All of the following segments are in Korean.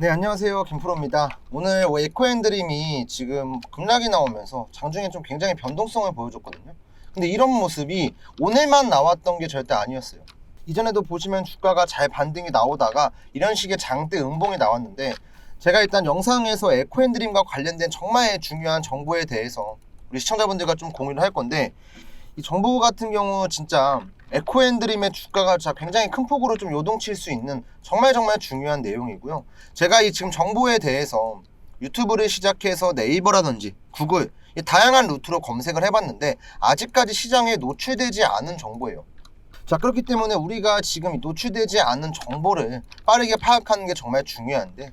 네, 안녕하세요. 김프로입니다. 오늘 에코앤드림이 지금 급락이 나오면서 장중에 좀 굉장히 변동성을 보여줬거든요. 근데 이런 모습이 오늘만 나왔던 게 절대 아니었어요. 이전에도 보시면 주가가 잘 반등이 나오다가 이런 식의 장대 음봉이 나왔는데 제가 일단 영상에서 에코앤드림과 관련된 정말 중요한 정보에 대해서 우리 시청자분들과 좀 공유를 할 건데 이 정보 같은 경우 진짜 에코앤드림의 주가가 굉장히 큰 폭으로 좀 요동칠 수 있는 정말 정말 중요한 내용이고요. 제가 이 지금 정보에 대해서 유튜브를 시작해서 네이버라든지 구글 이 다양한 루트로 검색을 해봤는데 아직까지 시장에 노출되지 않은 정보예요. 자 그렇기 때문에 우리가 지금 이 노출되지 않은 정보를 빠르게 파악하는 게 정말 중요한데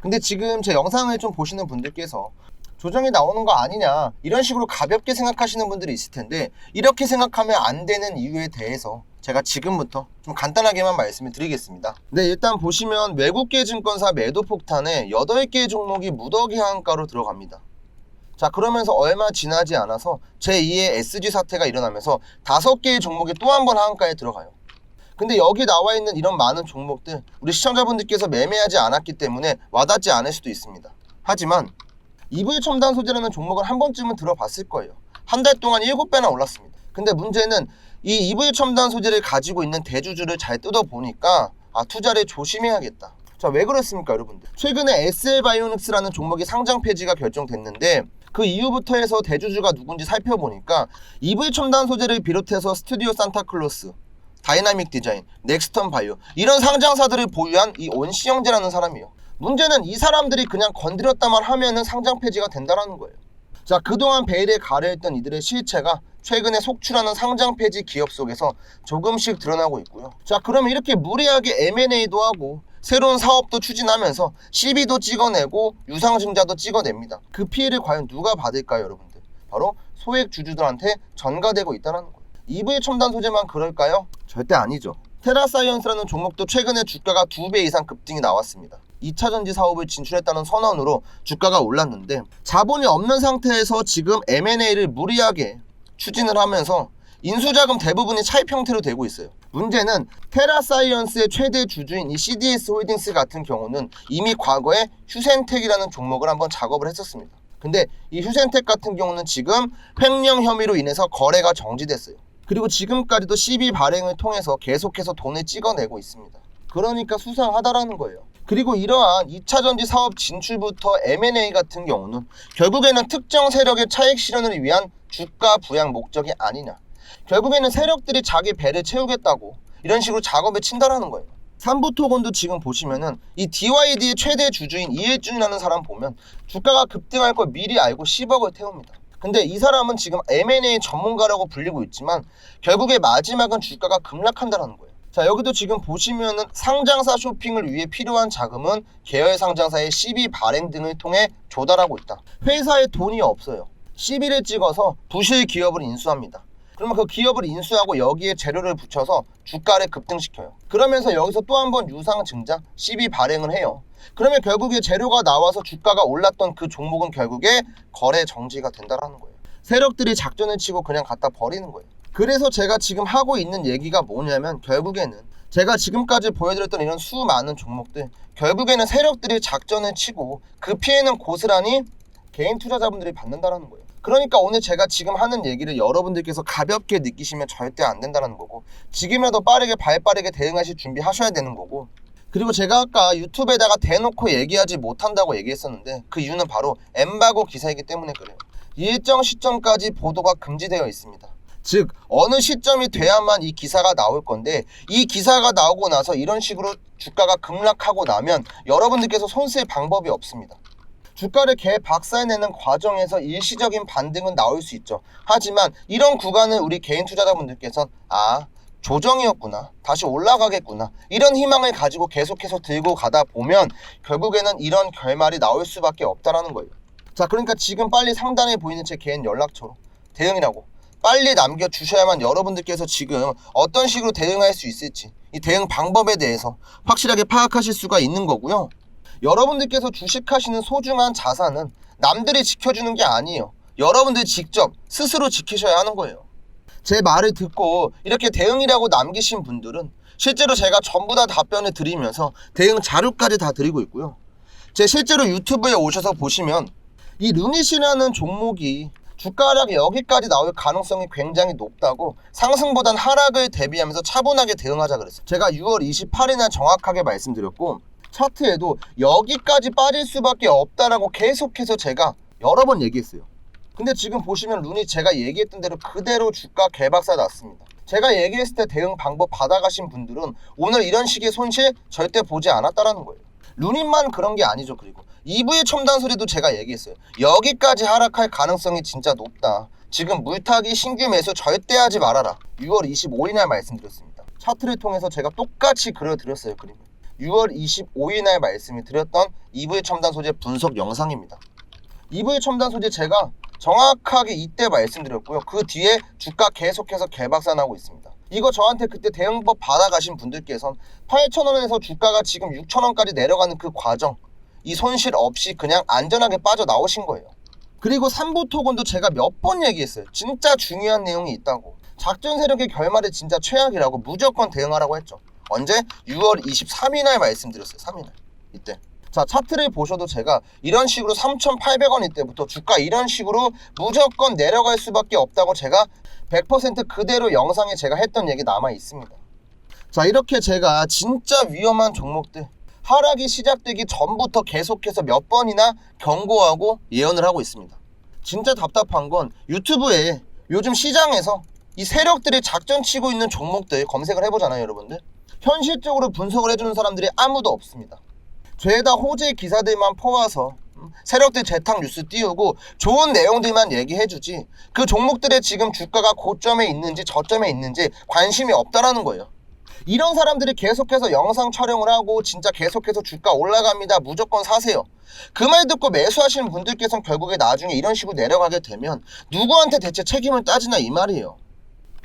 근데 지금 제 영상을 좀 보시는 분들께서 조정이 나오는 거 아니냐 이런 식으로 가볍게 생각하시는 분들이 있을 텐데 이렇게 생각하면 안 되는 이유에 대해서 제가 지금부터 좀 간단하게만 말씀을 드리겠습니다. 네, 일단 보시면 외국계 증권사 매도 폭탄에 8개 종목이 무더기 한가로 들어갑니다. 자, 그러면서 얼마 지나지 않아서 제2의 SG 사태가 일어나면서 5개의 종목이 또 한 번 하한가에 들어가요. 근데 여기 나와 있는 이런 많은 종목들 우리 시청자분들께서 매매하지 않았기 때문에 와닿지 않을 수도 있습니다. 하지만 EV 첨단 소재라는 종목을 한 번쯤은 들어봤을 거예요. 한 달 동안 7배나 올랐습니다. 근데 문제는 이 EV 첨단 소재를 가지고 있는 대주주를 잘 뜯어 보니까 아 투자를 조심해야겠다. 자, 왜 그랬습니까, 여러분들? 최근에 SL바이오닉스라는 종목이 상장 폐지가 결정됐는데 그 이후부터 해서 대주주가 누군지 살펴보니까 EV 첨단 소재를 비롯해서 스튜디오 산타클로스, 다이나믹 디자인, 넥스턴 바이오 이런 상장사들을 보유한 이 온시영재라는 사람이에요. 문제는 이 사람들이 그냥 건드렸다만 하면은 상장 폐지가 된다라는 거예요. 자, 그동안 베일에 가려했던 이들의 실체가 최근에 속출하는 상장 폐지 기업 속에서 조금씩 드러나고 있고요. 자, 그러면 이렇게 무리하게 M&A도 하고 새로운 사업도 추진하면서 CB도 찍어내고 유상증자도 찍어냅니다. 그 피해를 과연 누가 받을까요, 여러분들? 바로 소액 주주들한테 전가되고 있다는 거예요. EV 첨단 소재만 그럴까요? 절대 아니죠. 테라사이언스라는 종목도 최근에 주가가 두배 이상 급등이 나왔습니다. 2차 전지 사업을 진출했다는 선언으로 주가가 올랐는데 자본이 없는 상태에서 지금 M&A를 무리하게 추진을 하면서 인수자금 대부분이 차입 형태로 되고 있어요. 문제는 테라사이언스의 최대 주주인 이 CDS 홀딩스 같은 경우는 이미 과거에 휴센텍이라는 종목을 한번 작업을 했었습니다. 근데 이 휴센텍 같은 경우는 지금 횡령 혐의로 인해서 거래가 정지됐어요. 그리고 지금까지도 CB 발행을 통해서 계속해서 돈을 찍어내고 있습니다. 그러니까 수상하다라는 거예요. 그리고 이러한 2차 전지 사업 진출부터 M&A 같은 경우는 결국에는 특정 세력의 차익 실현을 위한 주가 부양 목적이 아니냐. 결국에는 세력들이 자기 배를 채우겠다고 이런 식으로 작업에 친다라는 거예요. 삼부토건도 지금 보시면은 이 DYD의 최대 주주인 이일준이라는 사람 보면 주가가 급등할 걸 미리 알고 10억을 태웁니다. 근데 이 사람은 지금 M&A 전문가라고 불리고 있지만 결국에 마지막은 주가가 급락한다는 거예요. 자 여기도 지금 보시면은 상장사 쇼핑을 위해 필요한 자금은 계열 상장사의 CB 발행 등을 통해 조달하고 있다. 회사에 돈이 없어요. CB를 찍어서 부실 기업을 인수합니다. 그러면 그 기업을 인수하고 여기에 재료를 붙여서 주가를 급등시켜요. 그러면서 여기서 또 한 번 유상 증자, CB 발행을 해요. 그러면 결국에 재료가 나와서 주가가 올랐던 그 종목은 결국에 거래 정지가 된다라는 거예요. 세력들이 작전을 치고 그냥 갖다 버리는 거예요. 그래서 제가 지금 하고 있는 얘기가 뭐냐면 결국에는 제가 지금까지 보여드렸던 이런 수많은 종목들 결국에는 세력들이 작전을 치고 그 피해는 고스란히 개인 투자자분들이 받는다라는 거예요. 그러니까 오늘 제가 지금 하는 얘기를 여러분들께서 가볍게 느끼시면 절대 안 된다는 거고 지금이라도 빠르게 발빠르게 대응하실 준비하셔야 되는 거고 그리고 제가 아까 유튜브에다가 대놓고 얘기하지 못한다고 얘기했었는데 그 이유는 바로 엠바고 기사이기 때문에 그래요. 일정 시점까지 보도가 금지되어 있습니다. 즉 어느 시점이 돼야만 이 기사가 나올 건데 이 기사가 나오고 나서 이런 식으로 주가가 급락하고 나면 여러분들께서 손쓸 방법이 없습니다. 주가를 개박살내는 과정에서 일시적인 반등은 나올 수 있죠. 하지만 이런 구간을 우리 개인 투자자분들께서는 아 조정이었구나 다시 올라가겠구나 이런 희망을 가지고 계속해서 들고 가다 보면 결국에는 이런 결말이 나올 수밖에 없다라는 거예요. 자 그러니까 지금 빨리 상단에 보이는 제 개인 연락처로 대응이라고 빨리 남겨주셔야만 여러분들께서 지금 어떤 식으로 대응할 수 있을지 이 대응 방법에 대해서 확실하게 파악하실 수가 있는 거고요. 여러분들께서 주식하시는 소중한 자산은 남들이 지켜주는 게 아니에요. 여러분들 직접 스스로 지키셔야 하는 거예요. 제 말을 듣고 이렇게 대응이라고 남기신 분들은 실제로 제가 전부 다 답변을 드리면서 대응 자료까지 다 드리고 있고요. 제 실제로 유튜브에 오셔서 보시면 이 루닛이라는 종목이 주가 하락이 여기까지 나올 가능성이 굉장히 높다고 상승보단 하락을 대비하면서 차분하게 대응하자 그랬어요. 제가 6월 28일 날 정확하게 말씀드렸고 차트에도 여기까지 빠질 수밖에 없다라고 계속해서 제가 여러 번 얘기했어요. 근데 지금 보시면 룬이 제가 얘기했던 대로 그대로 주가 개박살 났습니다. 제가 얘기했을 때 대응 방법 받아가신 분들은 오늘 이런 식의 손실 절대 보지 않았다라는 거예요. 루닛만 그런 게 아니죠. 그리고 EV 첨단 소리도 제가 얘기했어요. 여기까지 하락할 가능성이 진짜 높다. 지금 물타기 신규 매수 절대 하지 말아라. 6월 25일 날 말씀드렸습니다. 차트를 통해서 제가 똑같이 그려드렸어요. 그림을. 6월 25일 날 말씀을 드렸던 EV 첨단 소재 분석 영상입니다. EV 첨단 소재 제가 정확하게 이때 말씀드렸고요. 그 뒤에 주가 계속해서 개박산하고 있습니다. 이거 저한테 그때 대응법 받아가신 분들께선 8,000원에서 주가가 지금 6,000원까지 내려가는 그 과정 이 손실 없이 그냥 안전하게 빠져나오신 거예요. 그리고 3부 토건도 제가 몇 번 얘기했어요. 진짜 중요한 내용이 있다고. 작전 세력의 결말이 진짜 최악이라고 무조건 대응하라고 했죠. 언제? 6월 23일 날 말씀드렸어요. 3일 날. 이때. 자, 차트를 보셔도 제가 이런 식으로 3,800원 이때부터 주가 이런 식으로 무조건 내려갈 수밖에 없다고 제가 100% 그대로 영상에 제가 했던 얘기 남아 있습니다. 자, 이렇게 제가 진짜 위험한 종목들 하락이 시작되기 전부터 계속해서 몇 번이나 경고하고 예언을 하고 있습니다. 진짜 답답한 건 유튜브에 요즘 시장에서 이 세력들이 작전 치고 있는 종목들 검색을 해보잖아요, 여러분들. 현실적으로 분석을 해주는 사람들이 아무도 없습니다. 죄다 호재 기사들만 퍼와서 음, 세력들 재탕 뉴스 띄우고 좋은 내용들만 얘기해주지 그 종목들의 지금 주가가 고점에 있는지 저점에 있는지 관심이 없다라는 거예요. 이런 사람들이 계속해서 영상 촬영을 하고 진짜 계속해서 주가 올라갑니다. 무조건 사세요. 그 말 듣고 매수하시는 분들께서는 결국에 나중에 이런 식으로 내려가게 되면 누구한테 대체 책임을 따지나 이 말이에요.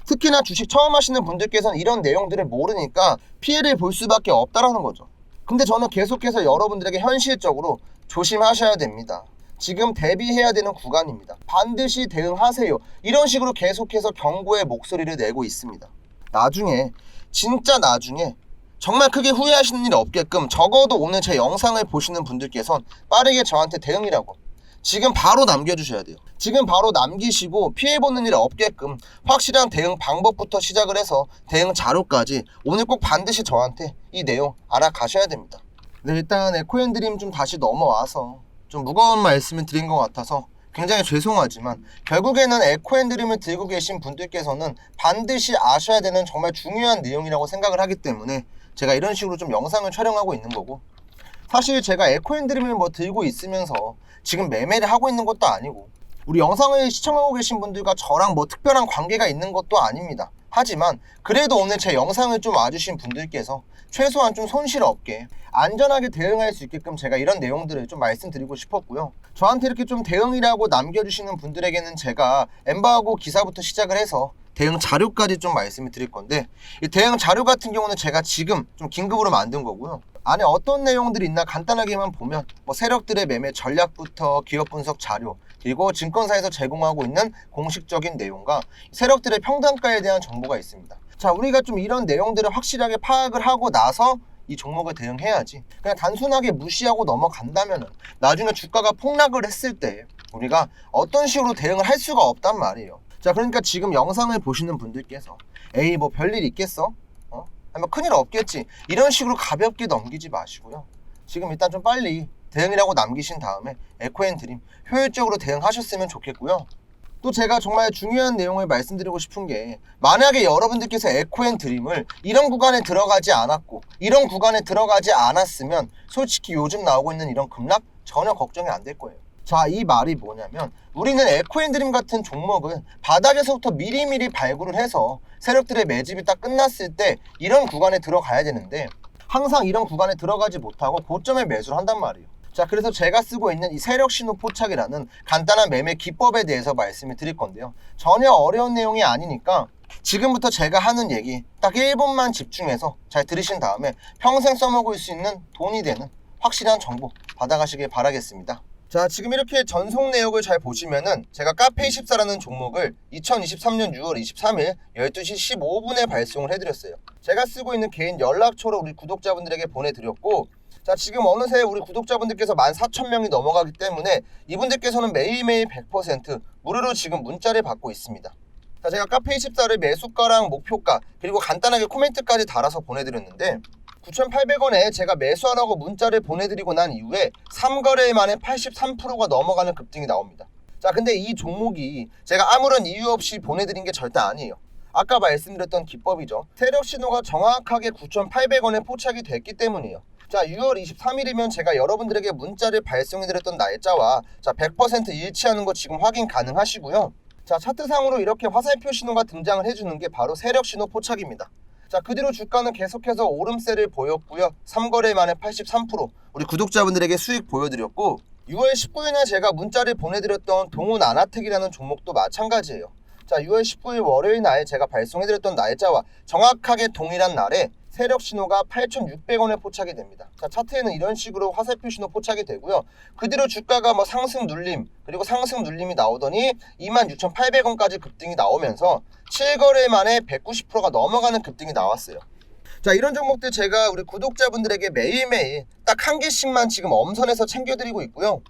특히나 주식 처음 하시는 분들께서는 이런 내용들을 모르니까 피해를 볼 수밖에 없다라는 거죠. 근데 저는 계속해서 여러분들에게 현실적으로 조심하셔야 됩니다. 지금 대비해야 되는 구간입니다. 반드시 대응하세요. 이런 식으로 계속해서 경고의 목소리를 내고 있습니다. 나중에 진짜 나중에 정말 크게 후회하시는 일이 없게끔 적어도 오늘 제 영상을 보시는 분들께선 빠르게 저한테 대응이라고 지금 바로 남겨주셔야 돼요. 지금 바로 남기시고 피해보는 일이 없게끔 확실한 대응 방법부터 시작을 해서 대응 자료까지 오늘 꼭 반드시 저한테 이 내용 알아가셔야 됩니다. 네, 일단 에코앤드림 좀 다시 넘어와서 좀 무거운 말씀을 드린 것 같아서 굉장히 죄송하지만 결국에는 에코앤드림을 들고 계신 분들께서는 반드시 아셔야 되는 정말 중요한 내용이라고 생각을 하기 때문에 제가 이런 식으로 좀 영상을 촬영하고 있는 거고 사실 제가 에코앤드림을 뭐 들고 있으면서 지금 매매를 하고 있는 것도 아니고 우리 영상을 시청하고 계신 분들과 저랑 뭐 특별한 관계가 있는 것도 아닙니다. 하지만 그래도 오늘 제 영상을 좀 와주신 분들께서 최소한 좀 손실 없게 안전하게 대응할 수 있게끔 제가 이런 내용들을 좀 말씀드리고 싶었고요. 저한테 이렇게 좀 대응이라고 남겨주시는 분들에게는 제가 엠바하고 기사부터 시작을 해서 대응 자료까지 좀 말씀을 드릴 건데 이 대응 자료 같은 경우는 제가 지금 좀 긴급으로 만든 거고요. 안에 어떤 내용들이 있나 간단하게만 보면 뭐 세력들의 매매 전략부터 기업 분석 자료 그리고 증권사에서 제공하고 있는 공식적인 내용과 세력들의 평단가에 대한 정보가 있습니다. 자, 우리가 좀 이런 내용들을 확실하게 파악을 하고 나서 이 종목을 대응해야지. 그냥 단순하게 무시하고 넘어간다면 나중에 주가가 폭락을 했을 때 우리가 어떤 식으로 대응을 할 수가 없단 말이에요. 자, 그러니까 지금 영상을 보시는 분들께서 에이 뭐 별일 있겠어? 어? 아니면 큰일 없겠지. 이런 식으로 가볍게 넘기지 마시고요. 지금 일단 좀 빨리 대응이라고 남기신 다음에 에코앤드림 효율적으로 대응하셨으면 좋겠고요. 또 제가 정말 중요한 내용을 말씀드리고 싶은 게 만약에 여러분들께서 에코앤드림을 이런 구간에 들어가지 않았고 이런 구간에 들어가지 않았으면 솔직히 요즘 나오고 있는 이런 급락 전혀 걱정이 안 될 거예요. 자, 이 말이 뭐냐면 우리는 에코앤드림 같은 종목은 바닥에서부터 미리미리 발굴을 해서 세력들의 매집이 딱 끝났을 때 이런 구간에 들어가야 되는데 항상 이런 구간에 들어가지 못하고 고점에 매수를 한단 말이에요. 자, 그래서 제가 쓰고 있는 이 세력 신호 포착이라는 간단한 매매 기법에 대해서 말씀을 드릴 건데요. 전혀 어려운 내용이 아니니까 지금부터 제가 하는 얘기 딱 1분만 집중해서 잘 들으신 다음에 평생 써먹을 수 있는 돈이 되는 확실한 정보 받아가시길 바라겠습니다. 자, 지금 이렇게 전송 내역을 잘 보시면은 제가 카페24라는 종목을 2023년 6월 23일 12시 15분에 발송을 해드렸어요. 제가 쓰고 있는 개인 연락처로 우리 구독자분들에게 보내드렸고 자 지금 어느새 우리 구독자분들께서 14,000명이 넘어가기 때문에 이분들께서는 매일매일 100% 무료로 지금 문자를 받고 있습니다. 자 제가 카페24를 매수가랑 목표가 그리고 간단하게 코멘트까지 달아서 보내드렸는데 9,800원에 제가 매수하라고 문자를 보내드리고 난 이후에 3거래 만에 83%가 넘어가는 급등이 나옵니다. 자 근데 이 종목이 제가 아무런 이유 없이 보내드린 게 절대 아니에요. 아까 말씀드렸던 기법이죠. 세력 신호가 정확하게 9,800원에 포착이 됐기 때문이에요. 자, 6월 23일이면 제가 여러분들에게 문자를 발송해드렸던 날짜와 자, 100% 일치하는 거 지금 확인 가능하시고요. 자, 차트상으로 이렇게 화살표 신호가 등장을 해주는 게 바로 세력 신호 포착입니다. 자, 그 뒤로 주가는 계속해서 오름세를 보였고요. 3거래 만에 83% 우리 구독자분들에게 수익 보여드렸고 6월 19일에 제가 문자를 보내드렸던 동훈 아나텍이라는 종목도 마찬가지예요. 자, 6월 19일 월요일 날 제가 발송해드렸던 날짜와 정확하게 동일한 날에 세력 신호가 8,600원에 포착이 됩니다. 자, 차트에는 이런 식으로 화살표 신호 포착이 되고요. 그 뒤로 주가가 뭐 상승 눌림, 그리고 상승 눌림이 나오더니 26,800원까지 급등이 나오면서 7거래 만에 190%가 넘어가는 급등이 나왔어요. 자, 이런 종목들 제가 우리 구독자분들에게 매일매일 딱 한 개씩만 지금 엄선해서 챙겨드리고 있고요.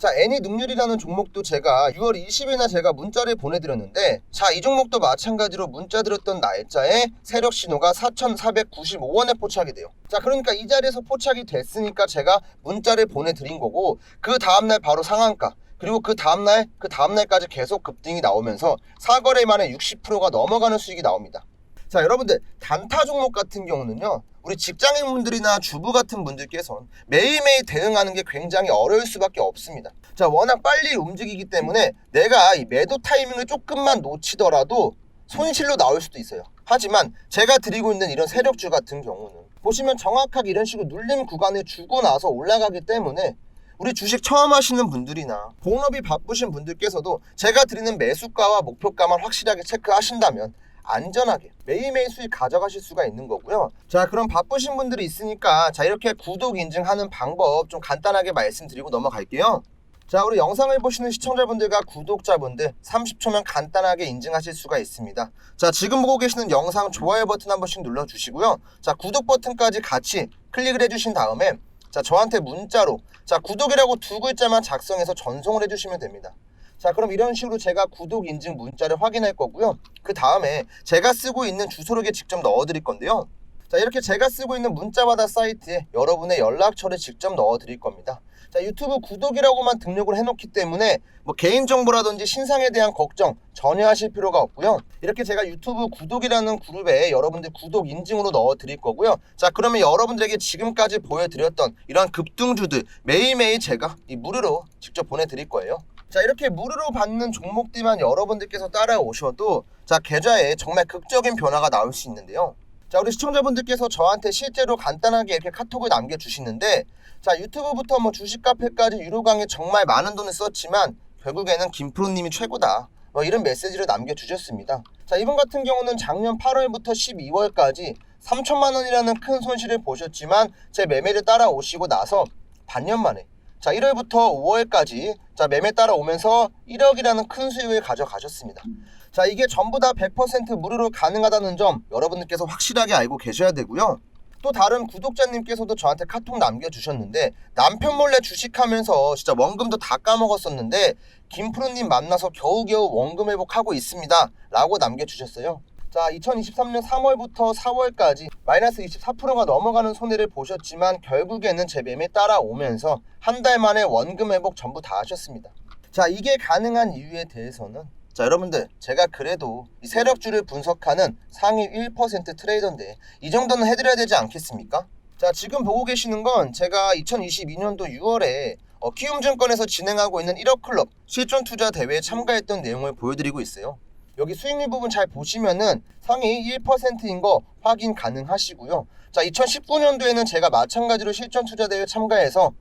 자, 애니 능률이라는 종목도 제가 6월 20일날 제가 문자를 보내드렸는데 자, 이 종목도 마찬가지로 문자 드렸던 날짜에 세력 신호가 4,495원에 포착이 돼요. 자, 그러니까 이 자리에서 포착이 됐으니까 제가 문자를 보내드린 거고 그 다음날 바로 상한가 그리고 그 다음날 그 다음날까지 계속 급등이 나오면서 4거래 만에 60%가 넘어가는 수익이 나옵니다. 자 여러분들 단타 종목 같은 경우는요 우리 직장인분들이나 주부 같은 분들께서는 매일매일 대응하는 게 굉장히 어려울 수밖에 없습니다. 자 워낙 빨리 움직이기 때문에 내가 이 매도 타이밍을 조금만 놓치더라도 손실로 나올 수도 있어요. 하지만 제가 드리고 있는 이런 세력주 같은 경우는 보시면 정확하게 이런 식으로 눌림 구간을 주고 나서 올라가기 때문에 우리 주식 처음 하시는 분들이나 본업이 바쁘신 분들께서도 제가 드리는 매수가와 목표가만 확실하게 체크하신다면 안전하게 매일매일 수익 가져가실 수가 있는 거고요. 자, 그럼 바쁘신 분들이 있으니까 자, 이렇게 구독 인증하는 방법 좀 간단하게 말씀드리고 넘어갈게요. 자, 우리 영상을 보시는 시청자분들과 구독자분들 30초면 간단하게 인증하실 수가 있습니다. 자, 지금 보고 계시는 영상 좋아요 버튼 한 번씩 눌러 주시고요. 자, 구독 버튼까지 같이 클릭을 해 주신 다음에 자, 저한테 문자로 자, 구독이라고 두 글자만 작성해서 전송을 해 주시면 됩니다. 자 그럼 이런 식으로 제가 구독 인증 문자를 확인할 거고요. 그 다음에 제가 쓰고 있는 주소록에 직접 넣어 드릴 건데요. 자 이렇게 제가 쓰고 있는 문자받아 사이트에 여러분의 연락처를 직접 넣어 드릴 겁니다 자 유튜브 구독이라고만 등록을 해놓기 때문에 뭐 개인정보라든지 신상에 대한 걱정 전혀 하실 필요가 없고요. 이렇게 제가 유튜브 구독이라는 그룹에 여러분들 구독 인증으로 넣어 드릴 거고요. 자 그러면 여러분들에게 지금까지 보여드렸던 이런 급등주들 매일매일 제가 이 무료로 직접 보내드릴 거예요. 자 이렇게 무료로 받는 종목들만 여러분들께서 따라오셔도 자 계좌에 정말 극적인 변화가 나올 수 있는데요 자 우리 시청자분들께서 저한테 실제로 간단하게 이렇게 카톡을 남겨주시는데 자 유튜브부터 뭐 주식 카페까지 유료 강의 정말 많은 돈을 썼지만 결국에는 김프로님이 최고다 뭐 이런 메시지를 남겨주셨습니다 자 이분 같은 경우는 작년 8월부터 12월까지 3천만 원이라는 큰 손실을 보셨지만 제 매매를 따라오시고 나서 반년 만에 자 1월부터 5월까지 자 매매 따라오면서 1억이라는 큰 수익을 가져가셨습니다. 자 이게 전부 다 100% 무료로 가능하다는 점 여러분들께서 확실하게 알고 계셔야 되고요. 또 다른 구독자님께서도 저한테 카톡 남겨주셨는데 남편 몰래 주식하면서 진짜 원금도 다 까먹었었는데 김프로님 만나서 겨우겨우 원금 회복하고 있습니다 라고 남겨주셨어요 자 2023년 3월부터 4월까지 마이너스 24%가 넘어가는 손해를 보셨지만 결국에는 제 매매 따라오면서 한 달 만에 원금 회복 전부 다 하셨습니다 자 이게 가능한 이유에 대해서는 자 여러분들 제가 그래도 이 세력주를 분석하는 상위 1% 트레이더인데 이 정도는 해드려야 되지 않겠습니까? 자 지금 보고 계시는 건 제가 2022년도 6월에 어, 키움증권에서 진행하고 있는 1억 클럽 실전 투자 대회에 참가했던 내용을 보여드리고 있어요. 여기 수익률 부분 잘 보시면은 상위 1%인 거 확인 가능하시고요. 자 2019년도에는 제가 마찬가지로 실전 투자 대회 참가해서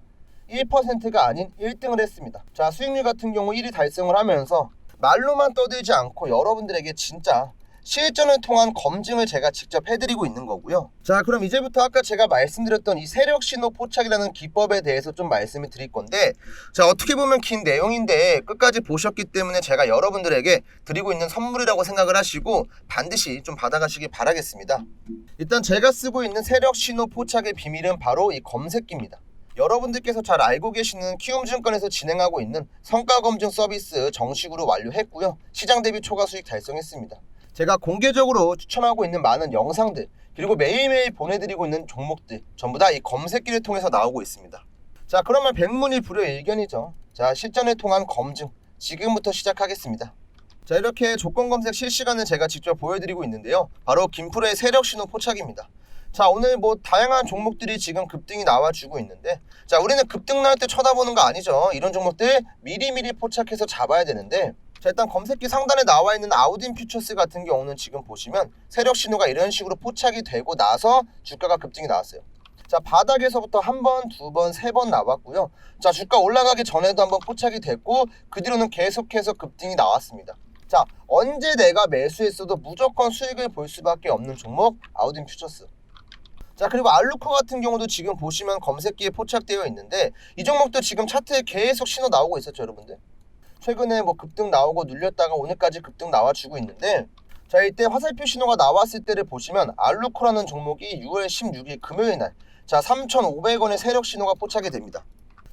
1%가 아닌 1등을 했습니다. 자 수익률 같은 경우 1위 달성을 하면서 말로만 떠들지 않고 여러분들에게 진짜 실전을 통한 검증을 제가 직접 해드리고 있는 거고요. 자, 그럼 이제부터 아까 제가 말씀드렸던 이 세력 신호 포착이라는 기법에 대해서 좀 말씀을 드릴 건데, 자, 어떻게 보면 긴 내용인데 끝까지 보셨기 때문에 제가 여러분들에게 드리고 있는 선물이라고 생각을 하시고 반드시 좀 받아가시길 바라겠습니다. 일단 제가 쓰고 있는 세력 신호 포착의 비밀은 바로 이 검색기입니다. 여러분들께서 잘 알고 계시는 키움증권에서 진행하고 있는 성과 검증 서비스 정식으로 완료했고요. 시장 대비 초과 수익 달성했습니다. 제가 공개적으로 추천하고 있는 많은 영상들 그리고 매일매일 보내드리고 있는 종목들 전부 다 이 검색기를 통해서 나오고 있습니다. 자 그러면 백문이 불여일견이죠. 자 실전을 통한 검증 지금부터 시작하겠습니다. 자 이렇게 조건 검색 실시간을 제가 직접 보여드리고 있는데요. 바로 김프로의 세력 신호 포착입니다. 자 오늘 뭐 다양한 종목들이 지금 급등이 나와주고 있는데 자 우리는 급등 나올 때 쳐다보는 거 아니죠? 이런 종목들 미리미리 포착해서 잡아야 되는데 자 일단 검색기 상단에 나와 있는 아우딘 퓨처스 같은 경우는 지금 보시면 세력 신호가 이런 식으로 포착이 되고 나서 주가가 급등이 나왔어요. 자 바닥에서부터 한 번, 두 번, 세 번 나왔고요. 자 주가 올라가기 전에도 한번 포착이 됐고 그 뒤로는 계속해서 급등이 나왔습니다. 자 언제 내가 매수했어도 무조건 수익을 볼 수밖에 없는 종목 아우딘 퓨처스 자 그리고 알루코 같은 경우도 지금 보시면 검색기에 포착되어 있는데 이 종목도 지금 차트에 계속 신호 나오고 있었죠 여러분들. 최근에 뭐 급등 나오고 눌렸다가 오늘까지 급등 나와주고 있는데 자 이때 화살표 신호가 나왔을 때를 보시면 알루코라는 종목이 6월 16일 금요일 날자 3,500원의 세력 신호가 포착이 됩니다.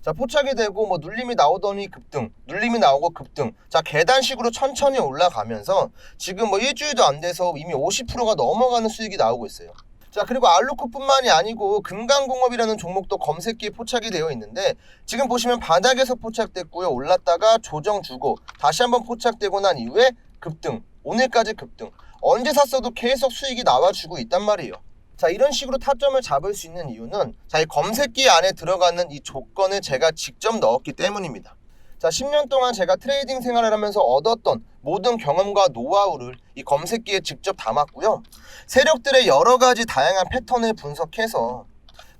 자 포착이 되고 뭐 눌림이 나오더니 급등 눌림이 나오고 급등 자 계단식으로 천천히 올라가면서 지금 뭐 일주일도 안 돼서 이미 50%가 넘어가는 수익이 나오고 있어요 자 그리고 알루코뿐만이 아니고 금강공업이라는 종목도 검색기에 포착이 되어 있는데 지금 보시면 바닥에서 포착됐고요. 올랐다가 조정 주고 다시 한번 포착되고 난 이후에 급등 오늘까지 급등. 언제 샀어도 계속 수익이 나와주고 있단 말이에요. 자 이런 식으로 타점을 잡을 수 있는 이유는 자 이 검색기 안에 들어가는 이 조건을 제가 직접 넣었기 때문입니다. 자 10년 동안 제가 트레이딩 생활을 하면서 얻었던 모든 경험과 노하우를 이 검색기에 직접 담았고요 세력들의 여러 가지 다양한 패턴을 분석해서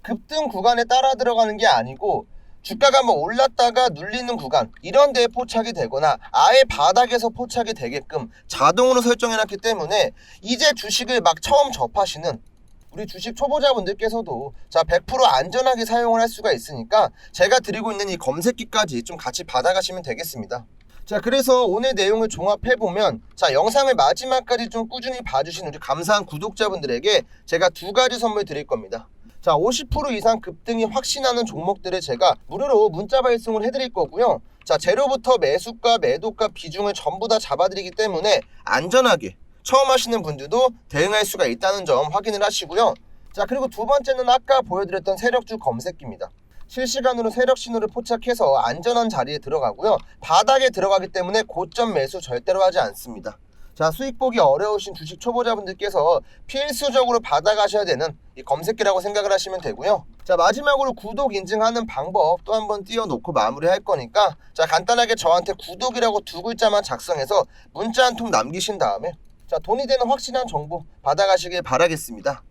급등 구간에 따라 들어가는 게 아니고 주가가 뭐 올랐다가 눌리는 구간 이런 데에 포착이 되거나 아예 바닥에서 포착이 되게끔 자동으로 설정해놨기 때문에 이제 주식을 막 처음 접하시는 우리 주식 초보자분들께서도 자 100% 안전하게 사용을 할 수가 있으니까 제가 드리고 있는 이 검색기까지 좀 같이 받아가시면 되겠습니다. 자 그래서 오늘 내용을 종합해 보면 자 영상을 마지막까지 좀 꾸준히 봐주신 우리 감사한 구독자분들에게 제가 두 가지 선물 드릴 겁니다. 자 50% 이상 급등이 확신하는 종목들을 제가 무료로 문자 발송을 해드릴 거고요. 자 재료부터 매수가 매도가 비중을 전부 다 잡아드리기 때문에 안전하게 처음 하시는 분들도 대응할 수가 있다는 점 확인을 하시고요. 자 그리고 두 번째는 아까 보여드렸던 세력주 검색기입니다. 실시간으로 세력 신호를 포착해서 안전한 자리에 들어가고요. 바닥에 들어가기 때문에 고점 매수 절대로 하지 않습니다. 자 수익 보기 어려우신 주식 초보자분들께서 필수적으로 받아가셔야 되는 이 검색기라고 생각을 하시면 되고요. 자 마지막으로 구독 인증하는 방법 또 한번 띄워놓고 마무리할 거니까 자 간단하게 저한테 구독이라고 두 글자만 작성해서 문자 한 통 남기신 다음에 자 돈이 되는 확실한 정보 받아가시길 바라겠습니다.